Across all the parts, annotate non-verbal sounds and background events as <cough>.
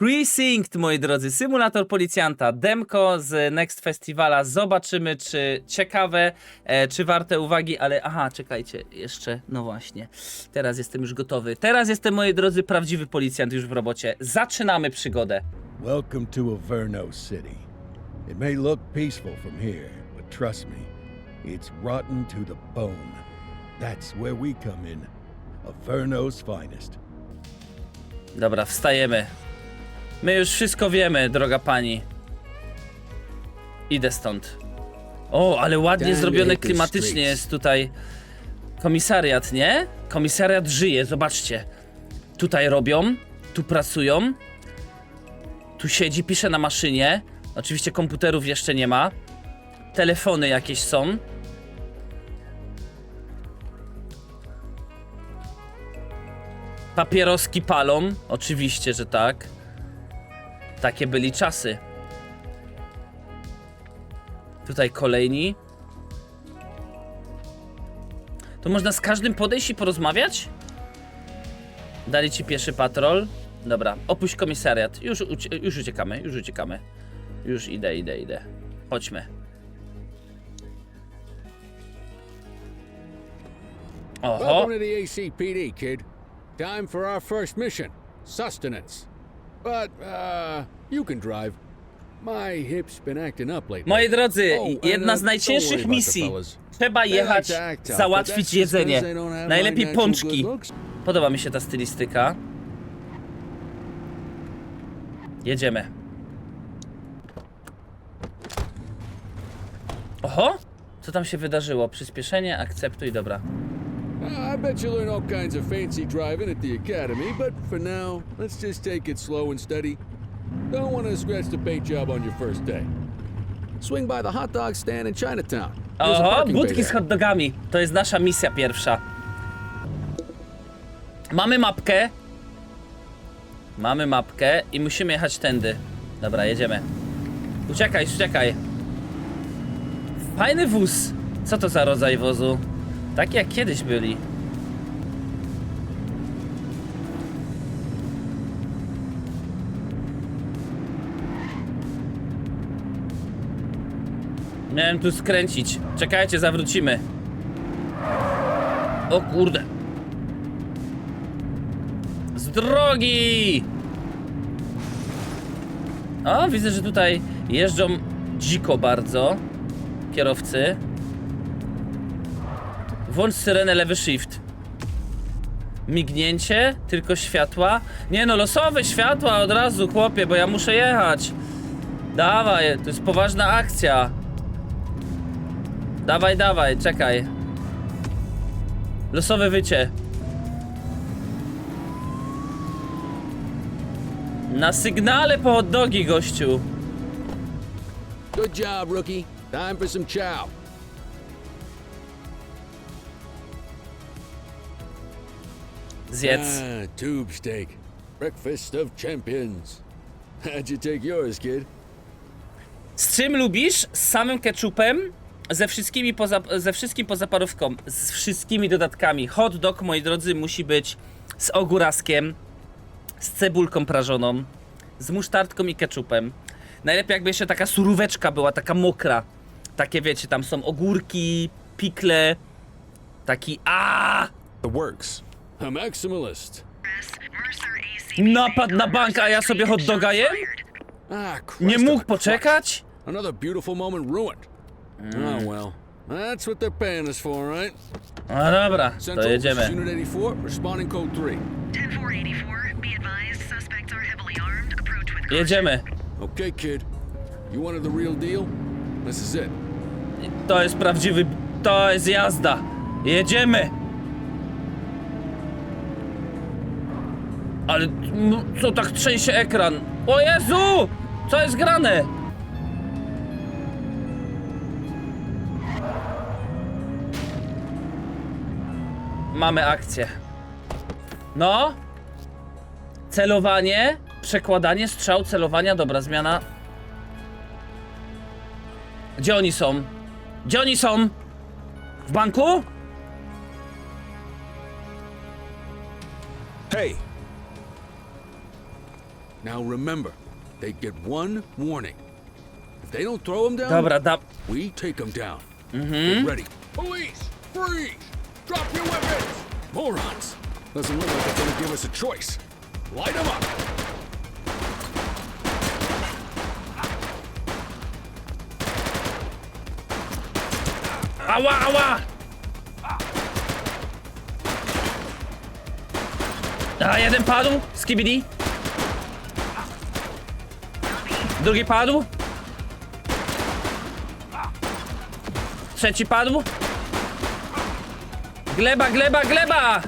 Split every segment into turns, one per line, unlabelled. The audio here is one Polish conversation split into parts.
Precinct, moi drodzy, symulator policjanta, demko z Next Festivala. Zobaczymy, czy ciekawe, e, czy warte uwagi, ale aha, czekajcie, jeszcze, no właśnie. Teraz jestem już gotowy. Teraz jestem, moi drodzy, prawdziwy policjant już w robocie. Zaczynamy przygodę.
Welcome to Averno City. It may look peaceful from here, but trust me, it's rotten to the bone. That's where we come in. Averno's finest.
Dobra, wstajemy. My już wszystko wiemy, droga pani. Idę stąd. O, ale ładnie zrobione klimatycznie jest tutaj komisariat, nie? Komisariat żyje, zobaczcie. Tutaj robią, tu pracują. Tu siedzi, pisze na maszynie. Oczywiście komputerów jeszcze nie ma. Telefony jakieś są. Papieroski palą, oczywiście, że tak. Takie byli czasy. Tutaj kolejni. To można z każdym podejść i porozmawiać? Dali ci pieszy patrol. Dobra, opuść komisariat. Już, ucie- już uciekamy, już uciekamy. Już idę, idę, idę. Chodźmy. Oho.
Welcome to the ACPD, kid. Time for our first mission sustenance. But, uh, you can drive. My hip's been acting up lately.
Moi drodzy,
Oh,
jedna z najcięższych misji. Trzeba jechać, załatwić jedzenie. Najlepiej pączki. Podoba mi się ta stylistyka. Jedziemy. Oho! Co tam się wydarzyło? Przyspieszenie, akceptuj, dobra.
I bet you learn all kinds of fancy driving at the academy, but for now, let's just take it slow and steady. Don't want to scratch the paint job on your first day. Swing by the hot dog stand in Chinatown. There's a
Oho,
parking bay
budki z
there.
hot dogami. To jest nasza misja pierwsza. Mamy mapkę. Mamy mapkę i musimy jechać tędy. Dobra, jedziemy. Uciekaj, uciekaj. Fajny wóz. Co to za rodzaj wozu? Tak jak kiedyś byli. Miałem tu skręcić. Czekajcie, zawrócimy. O kurde. Z drogi! O, widzę, że tutaj jeżdżą dziko bardzo kierowcy. Włącz syrenę lewy shift. Mignięcie, tylko światła. Nie no, losowe światła od razu, chłopie, bo ja muszę jechać. Dawaj, to jest poważna akcja. Dawaj, dawaj, czekaj. Losowe wycie. Na sygnale po hot dogi, gościu.
Good job, rookie. Time for some chow.
Zjedz.
Ah, tube steak. Breakfast of champions. How'd you take yours, kid?
Z czym lubisz? Z samym ketchupem? Ze wszystkimi poza, ze wszystkim poza parówką. Z wszystkimi dodatkami. Hot dog, moi drodzy, musi być z ogóraskiem, z cebulką prażoną, z musztardką i ketchupem. Najlepiej jakby jeszcze taka suróweczka była, taka mokra. Takie wiecie, tam są ogórki, pikle, taki a
The works.
A maximalist.
Napad na bank, a ja sobie hot doga jem?
Ah, Christ
Nie
of
mógł poczekać?
Another beautiful moment ruined. Oh well. That's what they're paying us for, right?
No dobra, to
Central,
jedziemy.
Unit 84, responding code 3.
10484, be advised, suspects are heavily armed. Approach with caution.
Jedziemy.
Okay, kid. You wanted the real deal? This is it.
To jest prawdziwy. To jest jazda. Jedziemy. Ale m- co tak trzęsie ekran? O Jezu! Co jest grane? Mamy akcję. No. Celowanie, przekładanie strzał, celowania, dobra, zmiana. Gdzie oni są? Gdzie oni są? W banku?
Hey,
Now remember, they get one warning. If they don't throw them down,
Dobra, da...
we take them down. Get ready. Police, freeze! Drop your weapons! Morons! Doesn't look like they're gonna give us a choice. Light them up!
Ała, ała! A, jeden padł, skibidi. Drugi padł. Trzeci padł. Gleba, gleba, gleba!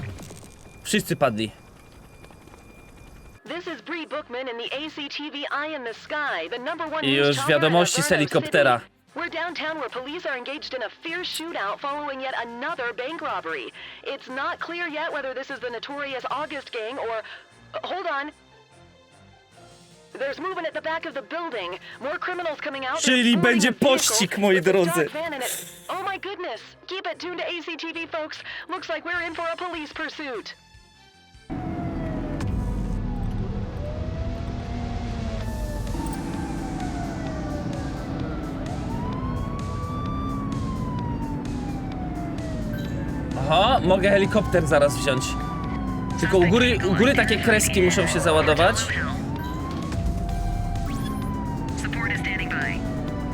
Wszyscy padli. I już wiadomości z helikoptera.
We're downtown where police are engaged in a fierce shootout following yet another bank robbery. It's not clear yet whether this is the notorious August gang or... hold on.
Czyli będzie pościg, moi drodzy.
Oh my goodness. Keep it tuned to ACTV, folks. Looks like we're in for a police pursuit.
Aha, mogę helikopter zaraz wziąć. Tylko u góry, u góry takie kreski muszą się załadować.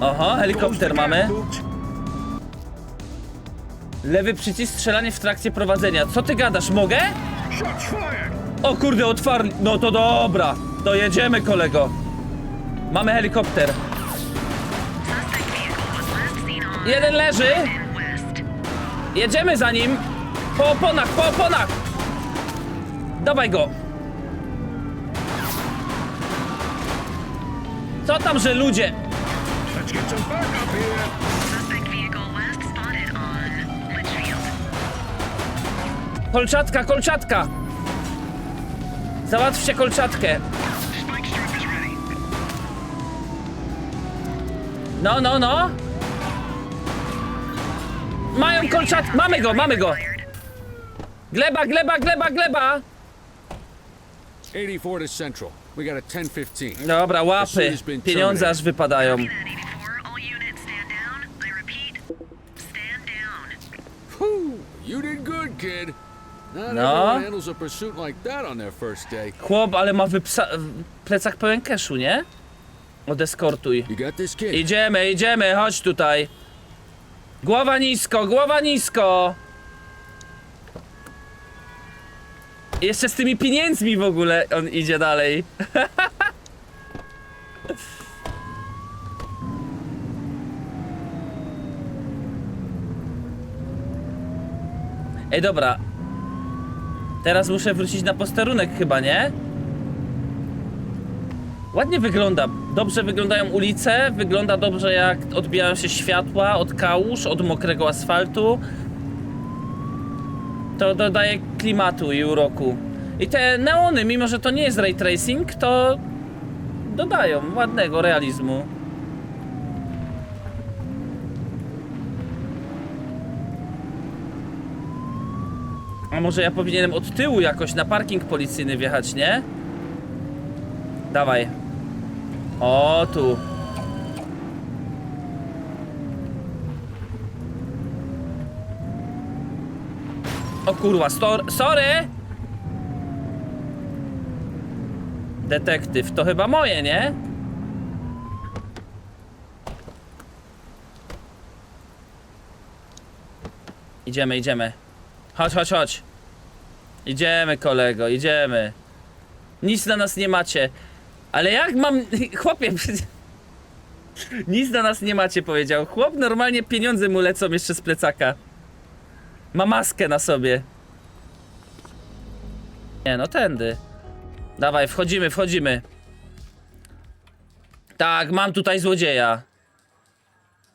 Aha, helikopter mamy. Lewy przycisk strzelanie w trakcie prowadzenia. Co ty gadasz, mogę? O kurde, otwarli. No to dobra. To jedziemy, kolego. Mamy helikopter. Jeden leży. Jedziemy za nim. Po oponach, po oponach. Dawaj go. Co tam, że ludzie? Kolczatka, kolczatka. Załatwcie kolczatkę. No, no, no. Mają kolczat... Mamy go, mamy go. Gleba, gleba, gleba, gleba.
84 to Central. We got a 1015.
Dobra, łapy. Pieniądze aż wypadają.
That 84, all units stand down. I repeat, stand down.
Whew, you did good, kid. Not
No.
everyone handles a pursuit like that on their first day.
Chłop, ale ma wypsa... w plecach pełen keszu, nie? Odeskortuj.
You got this, kid?
Idziemy, idziemy, chodź tutaj. Głowa nisko, głowa nisko. Jeszcze z tymi pieniędzmi w ogóle on idzie dalej. Ej, dobra. Teraz muszę wrócić na posterunek chyba, nie? Ładnie wygląda. Dobrze wyglądają ulice, wygląda dobrze jak odbijają się światła od kałuż, od mokrego asfaltu. To dodaje klimatu i uroku. I te neony, mimo że to nie jest ray tracing, to dodają ładnego realizmu. A może ja powinienem od tyłu jakoś na parking policyjny wjechać, nie? Dawaj. O, tu. O kurwa, stor sorry! Detektyw, to chyba moje, nie? Idziemy, idziemy. Chodź, chodź, chodź. Idziemy, kolego, idziemy. Nic na nas nie macie. Ale jak mam. <laughs> Chłopie, <laughs> nic na nas nie macie, powiedział. Chłop normalnie pieniądze mu lecą jeszcze z plecaka. Ma maskę na sobie. Nie, no tędy. Dawaj, wchodzimy, wchodzimy. Tak, mam tutaj złodzieja.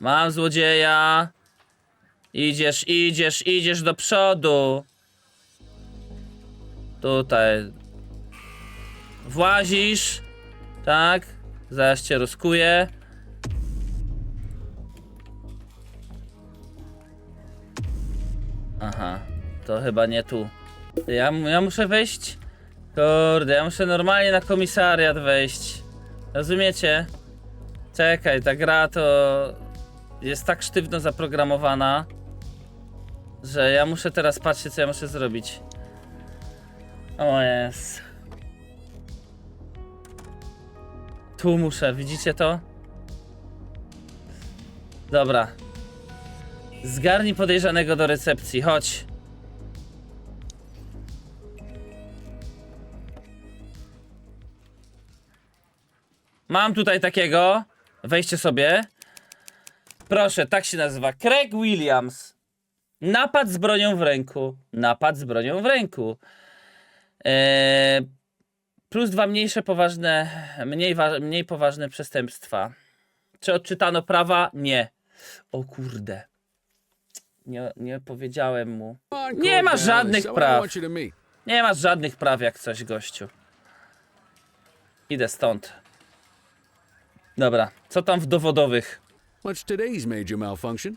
Mam złodzieja. Idziesz, idziesz, idziesz do przodu. Tutaj. Włazisz. Tak. Zaraz cię rozkuję. Aha. To chyba nie tu. Ja, ja muszę wejść Kurde, ja muszę normalnie na komisariat wejść. Rozumiecie? Czekaj, ta gra to jest tak sztywno zaprogramowana, że ja muszę teraz patrzeć, co ja muszę zrobić. O jest. Tu muszę, widzicie to? Dobra. Zgarnij podejrzanego do recepcji, chodź. Mam tutaj takiego. Weźcie sobie. Proszę, tak się nazywa. Craig Williams. Napad z bronią w ręku. Napad z bronią w ręku. Eee, plus dwa mniejsze poważne, mniej, mniej poważne przestępstwa. Czy odczytano prawa? Nie. O kurde. Nie, nie powiedziałem mu. Nie ma
Corvallis,
żadnych praw. Nie masz żadnych praw jak coś, gościu. Idę stąd. Dobra, co tam w dowodowych?
What's today's major malfunction?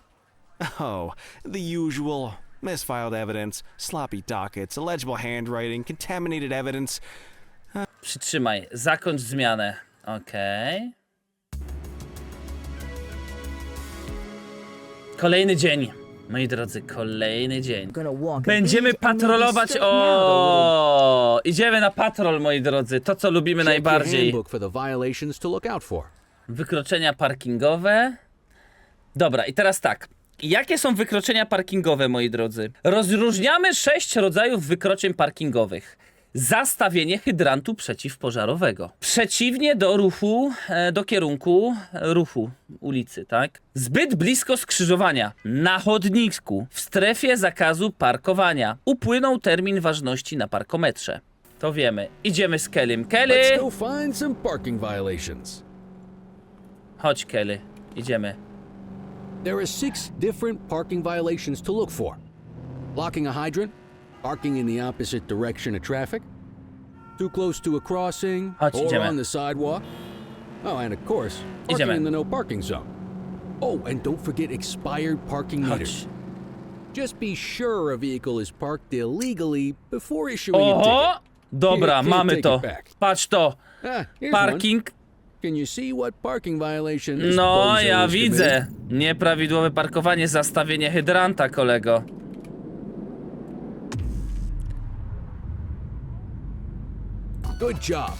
Oh, the usual. Misfiled evidence, sloppy dockets, illegible handwriting, contaminated evidence.
Przytrzymaj, zakończ zmianę. Okej. Kolejny dzień. Moi drodzy, kolejny dzień. Będziemy patrolować. O, idziemy na patrol, moi drodzy. To, co lubimy najbardziej. Wykroczenia parkingowe. Dobra, i teraz tak. Jakie są wykroczenia parkingowe, moi drodzy? Rozróżniamy sześć rodzajów wykroczeń parkingowych. Zastawienie hydrantu przeciwpożarowego. Przeciwnie do ruchu, e, do kierunku ruchu ulicy, tak? Zbyt blisko skrzyżowania. Na chodniku. W strefie zakazu parkowania. Upłynął termin ważności na parkometrze. To wiemy. Idziemy z Kellym. Kelly!
Let's go find some parking violations.
Chodź, Kelly. Idziemy.
There are six different parking violations to look for blocking a hydrant, parking in the opposite direction of traffic, too close to a crossing,
Chodź,
or
idziemy.
on the sidewalk. Oh, and of course, parking
Idziemy.
in the no parking zone. Oh, and don't forget expired parking meters.
Chodź.
Just be sure a vehicle is parked illegally before issuing a
Oho!
ticket.
Dobra,
Here,
mamy
take
to.
it back.
Patrz to.
Ah, here's one.
Parking.
Can you see what parking violation this
No,
bozo
ja
has
widzę. Nieprawidłowe parkowanie, zastawienie hydranta, kolego.
Good job.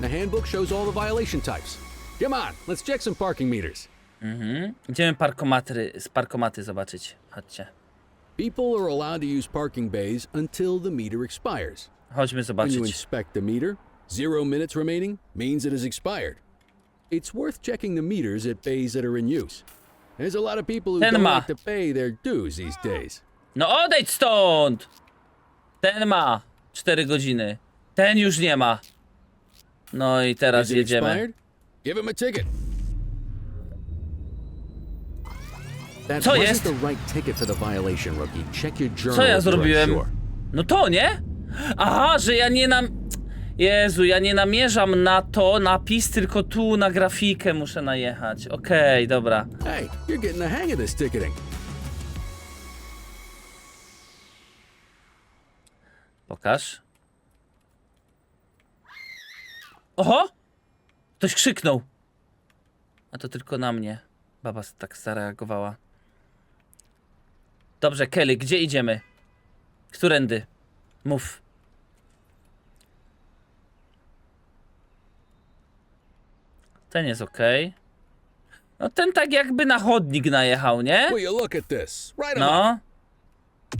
The handbook shows all the violation types. Come on, let's check some parking meters. Mhm.
Idziemy parkomatry, z parkomaty zobaczyć. Chodźcie.
People are allowed to use parking bays until the meter expires.
Chodźmy
When you
zobaczyć.
inspect the meter, zero minutes remaining means it has expired. It's worth checking the meters at bays that are in use. There's a lot of people who
Ten
don't
ma.
like to pay their dues these days.
No odejdź stąd! Ten ma 4 godziny. Ten już nie ma. No i teraz
Is it
jedziemy.
expired? Give him a ticket. That
Co
wasn't
jest?
the right ticket for the violation, rookie. Check your journal.
Co ja zrobiłem? No to nie? Aha, że ja nie nam... Jezu, ja nie namierzam na to napis, tylko tu na grafikę muszę najechać. Okej, dobra.
Hey, you're getting the hang of this ticketing.
Pokaż. Oho! Ktoś krzyknął. A to tylko na mnie. Baba tak zareagowała. Dobrze, Kelly, gdzie idziemy? Którędy? Mów. Ten jest ok. No ten tak jakby na chodnik najechał, nie?
Will you look at this? Right on.
No.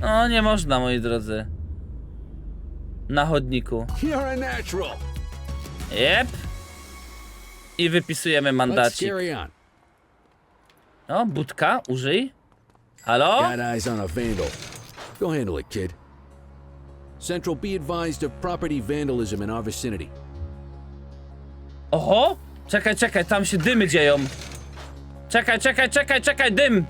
No, nie można, moi drodzy. Na chodniku.
You're a natural.
Jep. I wypisujemy
Let's
mandacik.
carry on.
No, budka, użyj. Halo?
Got eyes on a vandal. Go handle it, kid. Central, be advised of property vandalism in our vicinity.
Oho! Czekaj, czekaj, tam się dymy dzieją. Czekaj, czekaj, czekaj, czekaj, dym!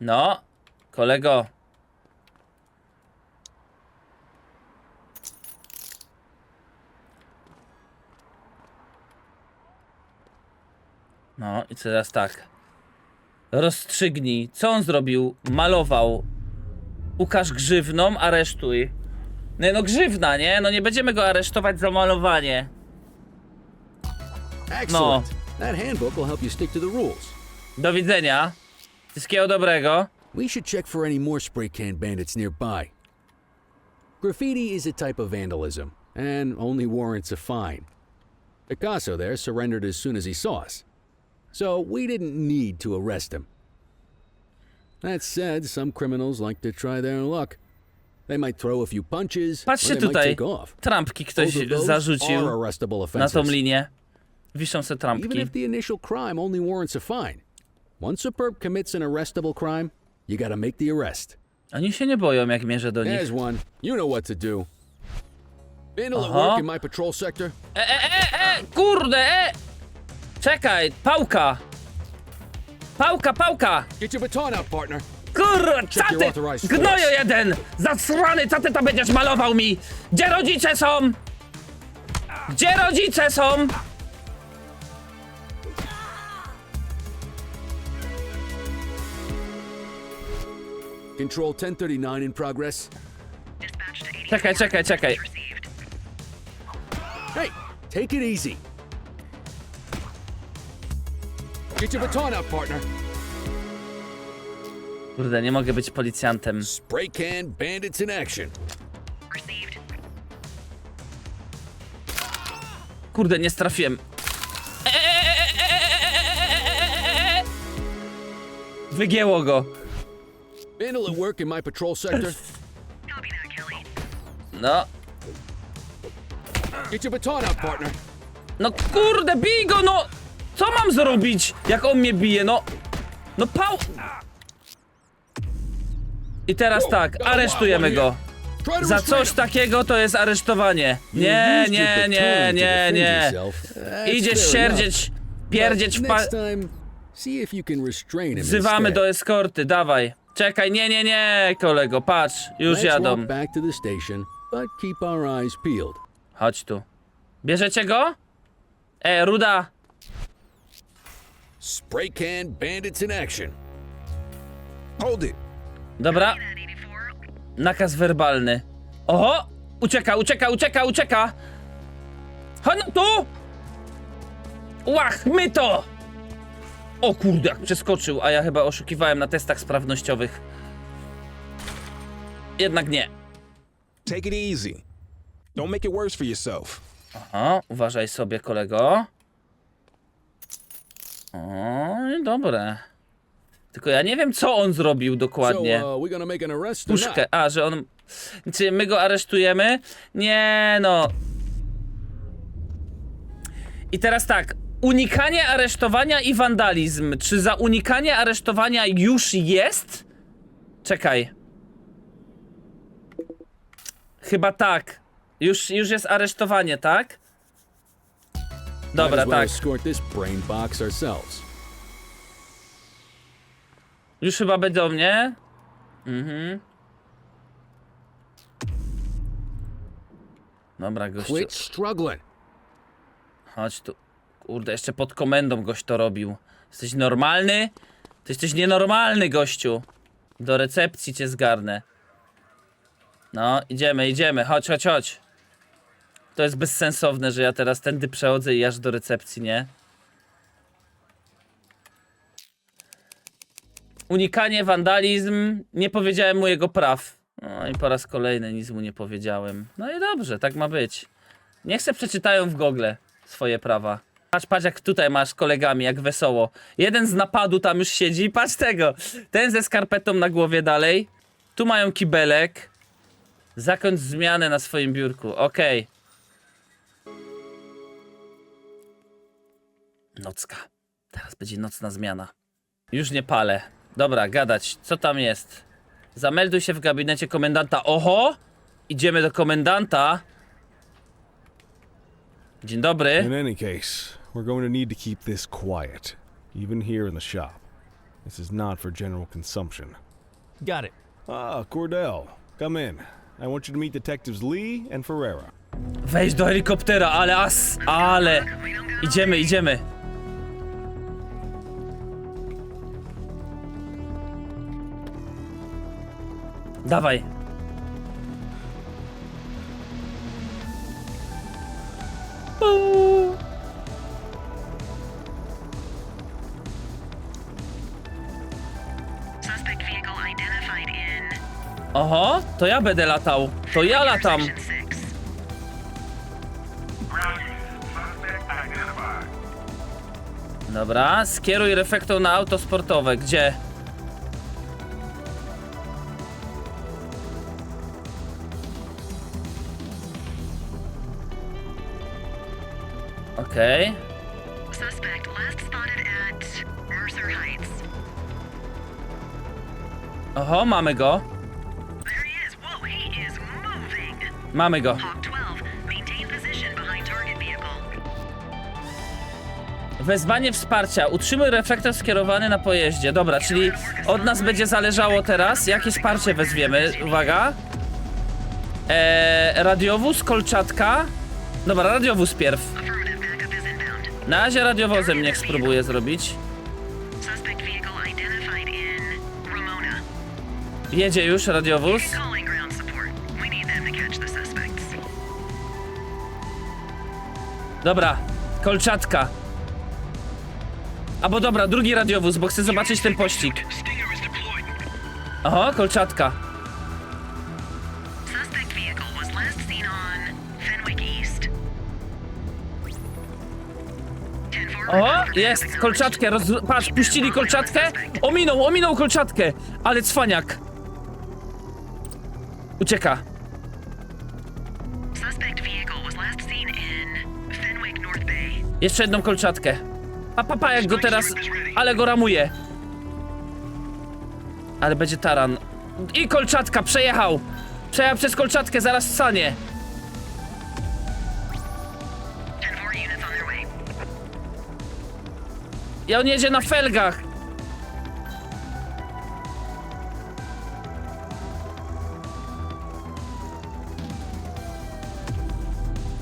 No, kolego. No i teraz tak. Rozstrzygnij, co on zrobił? Malował Ukaż grzywną, aresztuj. Nie no, grzywna, nie? No nie będziemy go aresztować za malowanie.
Excellent. That handbook will help you stick to the rules.
Do widzenia. Wszystkiego dobrego.
We should check for any more spray can bandits nearby. Graffiti is a type of vandalism, and only warrants a fine. Picasso there surrendered as soon as he saw us, so we didn't need to arrest him. That said, some criminals like to try their luck. They might throw a few punches,
Patrzcie tutaj. Trampki ktoś zarzucił na tą linię. Wiszą se
Even
trampki.
if the initial crime only warrants a fine. Once a perp commits an arrestable crime, you gotta make the arrest.
Oni się nie boją, jak mierzę do nich.
There's one. You know what to do. Vandal at work in my patrol sector?
E, e, e, e, kurde, e! Czekaj, pałka! Pałka, pałka!
Get your baton out, partner.
Kurwa, co
Check your
ty?
authorized
Gnoju jeden! Zasrany, co ty to będziesz malował mi? Gdzie rodzice są? Gdzie rodzice są?
Control 1039 in progress.
Dispatch to 80.
Czekaj, czekaj, czekaj.
Hey, take it easy. Get your baton out, partner.
Kurde, nie mogę być policjantem.
Spray can bandits in action.
Received.
Kurde, nie strafiłem. Wygięło go.
Vandal at work in my patrol sector?
Copy that, Kelly.
No,
Get your baton out, partner.
no kurde, bij go, no! Co mam zrobić, jak on mnie bije, no? No pał... I teraz tak, aresztujemy go. Za coś takiego to jest aresztowanie. Nie, nie, nie, nie, nie. Idziesz sierdzieć, pierdzieć w pa... Wzywamy do eskorty, dawaj. Czekaj, nie, nie, nie, kolego, patrz, już jadą. Chodź tu. Bierzecie go? E, Ruda,
Spray can bandits in action.
Hold it.
dobra,
That 84.
nakaz werbalny. Oho, ucieka, ucieka, ucieka, ucieka. No tu! Łach, my to! O kurde, jak przeskoczył, a ja chyba oszukiwałem na testach sprawnościowych. Jednak nie.
Take it easy. Don't make it worse for yourself.
O, uważaj sobie, kolego. O, dobre. Tylko ja nie wiem, co on zrobił dokładnie.
Uh?
Puszkę. A, że on. Czy my go aresztujemy? Nie, no. I teraz tak. Unikanie aresztowania i wandalizm. Czy za unikanie aresztowania już jest? Czekaj. Chyba tak. Już, już jest aresztowanie, tak? Dobra, tak. Już chyba będą mnie. Mhm. Dobra, gościu.
Quit struggling.
Chodź tu. Kurde, jeszcze pod komendą gość to robił. Jesteś normalny? Ty jesteś nienormalny, gościu. Do recepcji cię zgarnę. No, idziemy, idziemy. Chodź, chodź, chodź. To jest bezsensowne, że ja teraz tędy przechodzę i aż do recepcji, nie? Unikanie, wandalizm. Nie powiedziałem mu jego praw. No i po raz kolejny nic mu nie powiedziałem. No i dobrze, tak ma być. Niech se przeczytają w Google swoje prawa. Patrz, patrz jak tutaj masz kolegami, jak wesoło. Jeden z napadu tam już siedzi, patrz tego. Ten ze skarpetą na głowie dalej. Tu mają kibelek. Zakończ zmianę na swoim biurku, okej. Nocka. Teraz będzie nocna zmiana. Już nie palę. Dobra, gadać. Co tam jest? Zamelduj się w gabinecie komendanta. Oho! Idziemy do komendanta. Dzień dobry.
In any case, we're going to need to keep this quiet, even here in the shop. This is not for general consumption.
Got it.
Ah, Cordell, come in. I want you to meet Detectives Lee and Ferreira.
Wejdź do helikoptera, ale as, ale. Idziemy, idziemy. Dawaj. Oho, to ja będę latał. To ja latam.
intersection 6.
Dobra, skieruj reflektor na auto sportowe. Gdzie? Okej.
Suspect last spotted at Mercer Heights.
Oho, mamy go.
There he is. Whoa, he is moving.
Mamy go.
Hawk 12, maintain position behind target vehicle.
Wezwanie wsparcia. Utrzymuj reflektor skierowany na pojeździe. Dobra, czyli od nas będzie zależało teraz, jakie wsparcie wezwiemy. Uwaga. Eee, radiowóz, kolczatka. Dobra, radiowóz pierw. Na razie radiowozem niech spróbuję zrobić. Jedzie już radiowóz. Dobra, kolczatka. Albo dobra, drugi radiowóz, bo chcę zobaczyć ten pościg. Oho, kolczatka. O, jest, kolczatkę, roz... patrz, puścili kolczatkę. Ominął, ominął kolczatkę, ale cwaniak. Ucieka. Jeszcze jedną kolczatkę. A papa jak go teraz, ale go ramuje. Ale będzie taran. I kolczatka, przejechał. Przejechał przez kolczatkę, zaraz stanie. I on jedzie na felgach.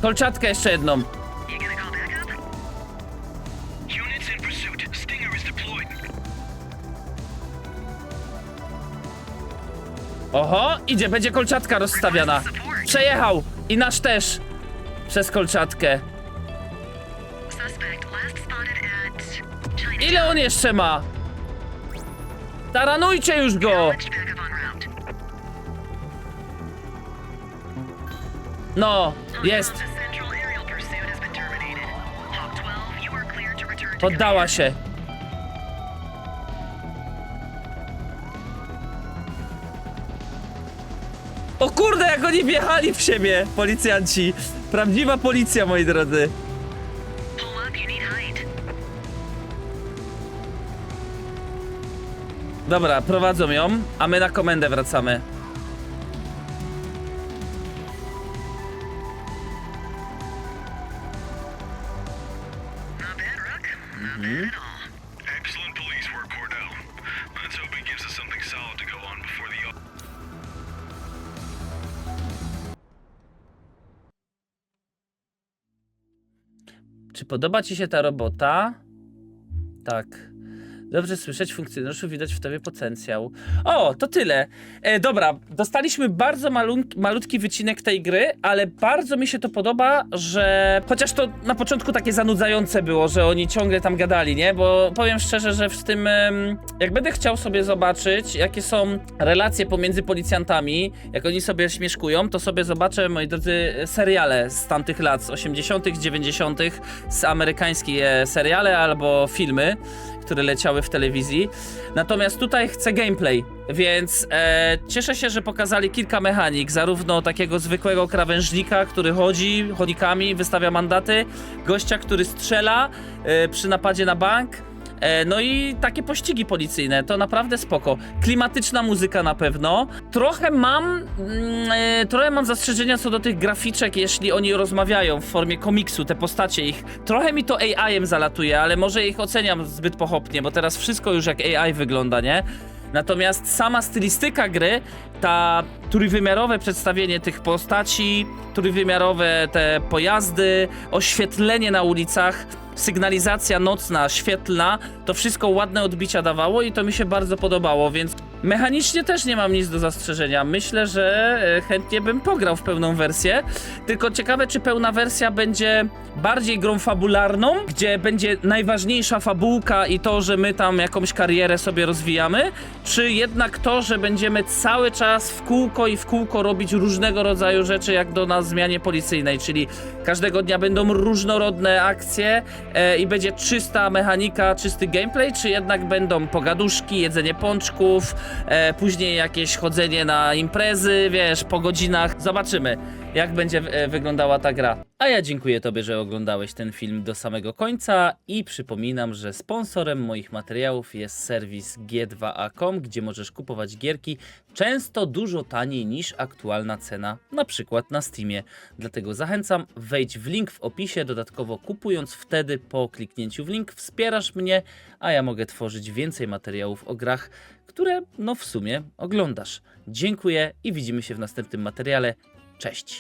Kolczatkę jeszcze jedną. Oho, idzie, będzie kolczatka rozstawiana. Przejechał. I nasz też. Przez kolczatkę. Ile on jeszcze ma? Taranujcie już go! No, jest.
The central aerial pursuit has been terminated. Hawk 12, you are cleared to return to
Poddała się. O kurde, jak oni wjechali w siebie, policjanci. Prawdziwa policja, moi drodzy. Dobra, prowadzą ją, a my na komendę wracamy.
Not bad, Rook. Not bad at all.
Excellent police work, Cordell. Let's hope it gives us something solid to go on before the.
Czy podoba ci się ta robota? Tak. Dobrze słyszeć funkcjonariuszu, widać w tobie potencjał. O, to tyle. E, dobra, dostaliśmy bardzo malutki wycinek tej gry, ale bardzo mi się to podoba, że chociaż to na początku takie zanudzające było, że oni ciągle tam gadali, nie? Bo powiem szczerze, że w tym, jak będę chciał sobie zobaczyć, jakie są relacje pomiędzy policjantami, jak oni sobie śmieszkują, to sobie zobaczę, moi drodzy, seriale z tamtych lat, z 80., 90., z amerykańskie seriale albo filmy które leciały w telewizji. Natomiast tutaj chcę gameplay, więc e, cieszę się, że pokazali kilka mechanik, zarówno takiego zwykłego krawężnika, który chodzi chodnikami, wystawia mandaty, gościa, który strzela e, przy napadzie na bank. E, No i takie pościgi policyjne, to naprawdę spoko. Klimatyczna muzyka na pewno. Trochę mam, mm, e, trochę mam zastrzeżenia co do tych graficzek, jeśli oni rozmawiają w formie komiksu, te postacie ich. Trochę mi to AI-em zalatuje, ale może ich oceniam zbyt pochopnie, bo teraz wszystko już jak AI wygląda, nie? Natomiast sama stylistyka gry, ta trójwymiarowe przedstawienie tych postaci, trójwymiarowe te pojazdy, oświetlenie na ulicach, sygnalizacja nocna, świetlna, to wszystko ładne odbicia dawało i to mi się bardzo podobało, więc Mechanicznie też nie mam nic do zastrzeżenia. Myślę, że e, chętnie bym pograł w pełną wersję. Tylko ciekawe, czy pełna wersja będzie bardziej grą fabularną, gdzie będzie najważniejsza fabułka i to, że my tam jakąś karierę sobie rozwijamy, czy jednak to, że będziemy cały czas w kółko i w kółko robić różnego rodzaju rzeczy, jak do na zmianie policyjnej, czyli każdego dnia będą różnorodne akcje e, i będzie czysta mechanika, czysty gameplay, czy jednak będą pogaduszki, jedzenie pączków, e, później jakieś chodzenie na imprezy, wiesz, po godzinach. Zobaczymy, jak będzie e, wyglądała ta gra. A ja dziękuję Tobie, że oglądałeś ten film do samego końca i przypominam, że sponsorem moich materiałów jest serwis g2a.com, gdzie możesz kupować gierki często dużo taniej niż aktualna cena, na przykład na Steamie. Dlatego zachęcam, wejdź w link w opisie, dodatkowo kupując wtedy po kliknięciu w link wspierasz mnie, a ja mogę tworzyć więcej materiałów o grach, które no w sumie oglądasz. Dziękuję i widzimy się w następnym materiale. Cześć!